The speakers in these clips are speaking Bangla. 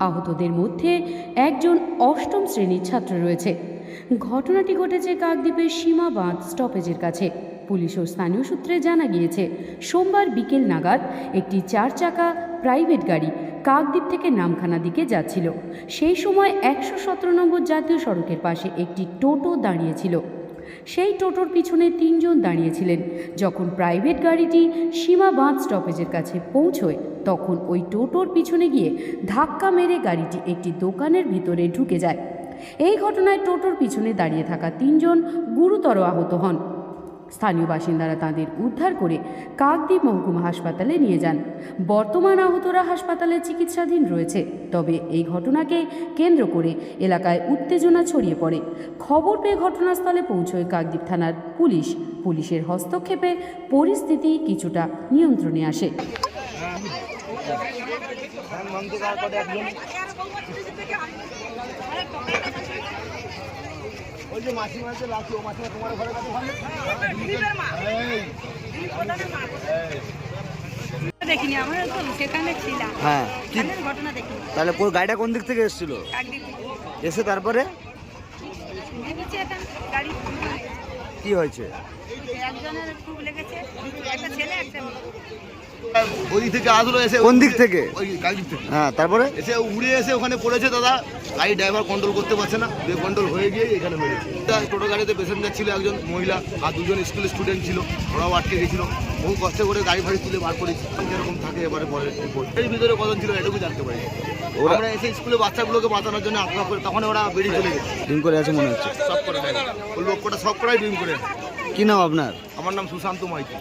আহতদের মধ্যে একজন অষ্টম শ্রেণির ছাত্র রয়েছে। ঘটনাটি ঘটেছে কাকদ্বীপের সীমা বাঁধ স্টপেজের কাছে। পুলিশ ও স্থানীয় সূত্রে জানা গিয়েছে, সোমবার বিকেল নাগাদ একটি চার চাকা প্রাইভেট গাড়ি কাকদ্বীপ থেকে নামখানা দিকে যাচ্ছিল। সেই সময় একশো সতেরো নম্বর জাতীয় সড়কের পাশে একটি টোটো দাঁড়িয়েছিল। সেই টোটোর পিছনে তিনজন দাঁড়িয়েছিলেন। যখন প্রাইভেট গাড়িটি সীমা বাঁধ স্টপেজের কাছে পৌঁছয় তখন ওই টোটোর পিছনে গিয়ে ধাক্কা মেরে গাড়িটি একটি দোকানের ভিতরে ঢুকে যায়। এই ঘটনায় টোটোর পিছনে দাঁড়িয়ে থাকা তিনজন গুরুতর আহত হন। স্থানীয় বাসিন্দারা তাদের উদ্ধার করে কাকদ্বীপ মহকুমা হাসপাতালে নিয়ে যান। বর্তমান আহতরা হাসপাতালে চিকিৎসাধীন রয়েছে, তবে এই ঘটনাকে কেন্দ্র করে এলাকায় উত্তেজনা ছড়িয়ে পড়ে। খবর পেয়ে ঘটনাস্থলে পৌঁছয় কাকদ্বীপ থানার পুলিশ। পুলিশের হস্তক্ষেপে পরিস্থিতি কিছুটা নিয়ন্ত্রণে আসে। ওই যে মাসিমা যে লাঠি ও মাসিমা তোমার ঘরে কাছে দেখিনি আমরা তো সেখানে ছিলাম। হ্যাঁ ঘটনা দেখিনি। তাহলে পুরো গাড়িটা কোন দিক থেকে এসেছিল? এসে তারপরে? গাড়ি কি হয়েছে? একজনের খুব লেগেছে একটা ছেলে একটা মেয়ে। ওই থেকে আসলো এসে কোন দিক থেকে? ওই গাড়ি থেকে। হ্যাঁ তারপরে? এসে উড়ে এসে ওখানে পড়েছে দাদা। গাড়ি ড্রাইভার কন্ট্রোল করতে পারছে না। কন্ট্রোল হয়ে গিয়ে এখানে মেরেছে টোটো গাড়িতে প্যাসেঞ্জার ছিল একজন মহিলা আর দুজন স্কুল স্টুডেন্ট ছিল। ওরাও আটকে গেছিল। বহু কষ্ট করে গাড়ি ফাড়ি তুলে বার করেছি। যেরকম থাকে এবারে পরে। এর ভিতরে কজন ছিল এটুকু জানতে পারি। আমরা এসে স্কুলে বাচ্চাগুলোকে বাঁচানোর জন্য আগ্রহ করে তখন ওরা বেরিয়ে চলে গেছে। ড্রিঙ্ক করে আছে মনে হচ্ছে। সব করে ওই লোকটা সব করাই ড্রিম করে। কি নাম আপনার? আমার নাম সুশান্ত মাইতি।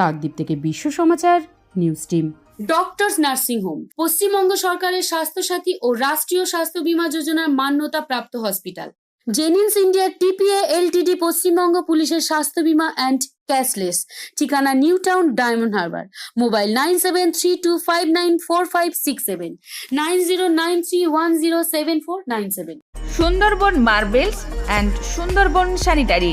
কাকদ্বীপ থেকে Biswa Samachar news team. Doctors nursing home Paschimbanga সরকারের স্বাস্থ্যসাথী ও রাষ্ট্রীয় স্বাস্থ্য বীমা যোজনার মান্যতা প্রাপ্ত hospital. Genins India TPA LTD Paschimbanga পুলিশের স্বাস্থ্য বীমা অ্যান্ড ক্যাশলেস। ঠিকানা New Town Diamond Harbour. Mobile nine seven three two five nine four five six seven. Nine zero nine three one zero seven four nine seven. Sundarban marbles and Sundarban sanitary.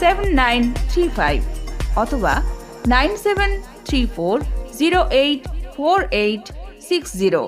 seven nine three five অথবা nine seven three four zero eight four eight six zero